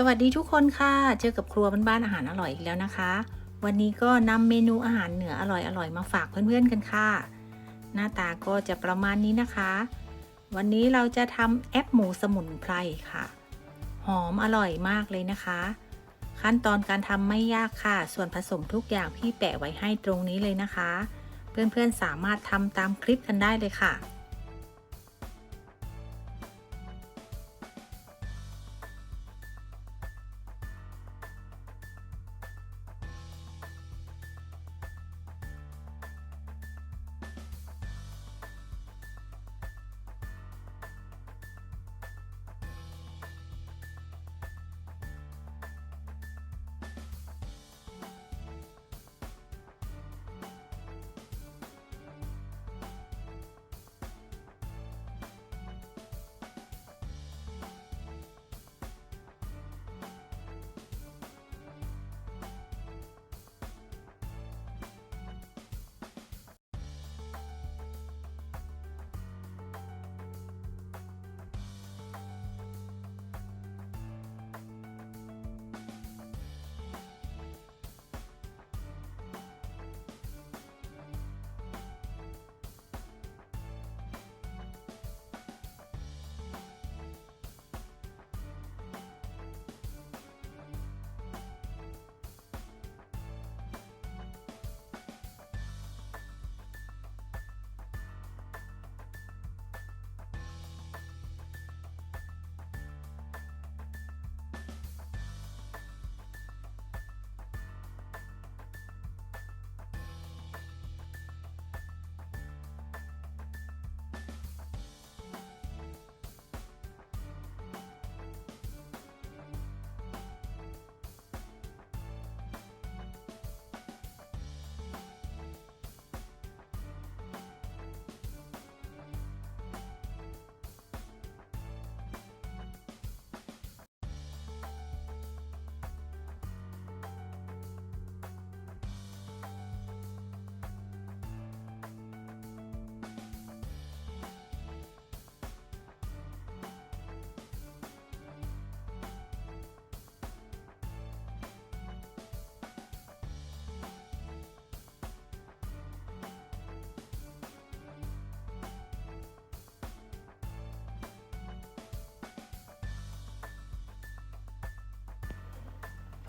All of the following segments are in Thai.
สวัสดีทุกคนค่ะ เจอกับครัวบ้านๆอาหารอร่อยอีกแล้วนะคะ วันนี้ก็นำเมนูอาหารเหนืออร่อยๆมาฝากเพื่อนๆกันค่ะ หน้าตาก็จะประมาณนี้นะคะ วันนี้เราจะทำแอปหมูสมุนไพรค่ะ หอมอร่อยมากเลยนะคะ ขั้นตอนการทำไม่ยากค่ะ ส่วนผสมทุกอย่างพี่แปะไว้ให้ตรงนี้เลยนะคะ เพื่อนๆสามารถทำตามคลิปกันได้เลยค่ะ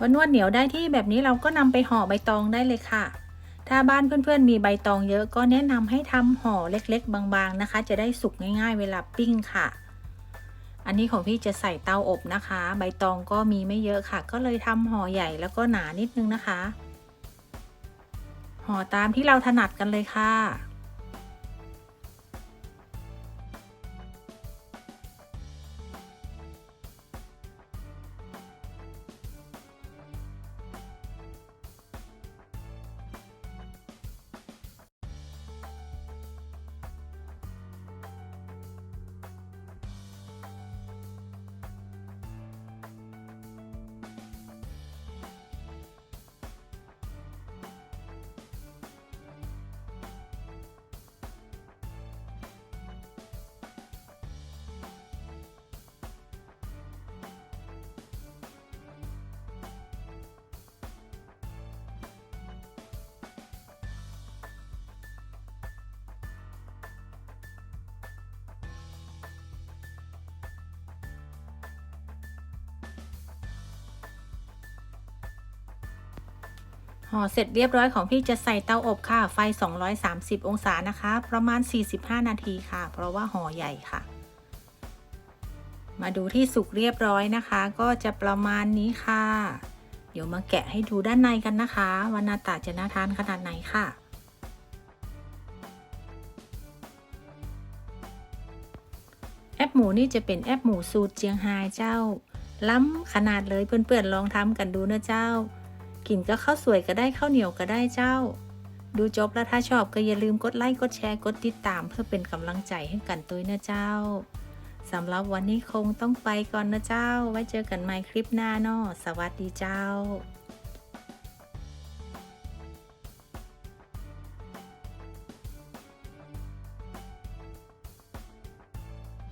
พอนวดเหนียวได้ที่แบบนี้เราก็นำไปห่อใบตองได้เลยค่ะ ถ้าบ้านเพื่อนๆมีใบตองเยอะก็แนะนำให้ทำห่อเล็กๆ บางๆนะคะ จะได้สุกง่าย ๆ เวลาปิ้งค่ะ อันนี้ของพี่จะใส่เตาอบนะคะ ใบตองก็มีไม่เยอะค่ะ ก็เลยทำห่อใหญ่แล้วก็หนานิดนึงนะคะ ห่อตามที่เราถนัดกันเลยค่ะ ห่อเสร็จเรียบร้อยของพี่จะใส่เตาอบค่ะ ไฟ 230 องศานะคะ ประมาณ 45 นาทีค่ะ เพราะว่าห่อใหญ่ค่ะ มาดูที่สุกเรียบร้อยนะคะ ก็จะประมาณนี้ค่ะ เดี๋ยวมาแกะให้ดูด้านในกันนะคะว่าหน้าตาจะน่าทานขนาดไหนค่ะแอปหมูนี่จะเป็นแอปหมูสูตรเจียงไฮ้เจ้า ล้ำขนาดเลยเพื่อนๆลองทำกันดูนะเจ้า กินก็ข้าวสวยก็ได้ข้าวเหนียวก็ได้เจ้า ดูจบแล้วถ้าชอบก็อย่าลืมกดไลค์กดแชร์กดติดตาม เพื่อเป็นกำลังใจให้กันตัวนะเจ้าสำหรับวันนี้คงต้องไปก่อนนะเจ้า ไว้เจอกันใหม่คลิปหน้าเนาะสวัสดีเจ้า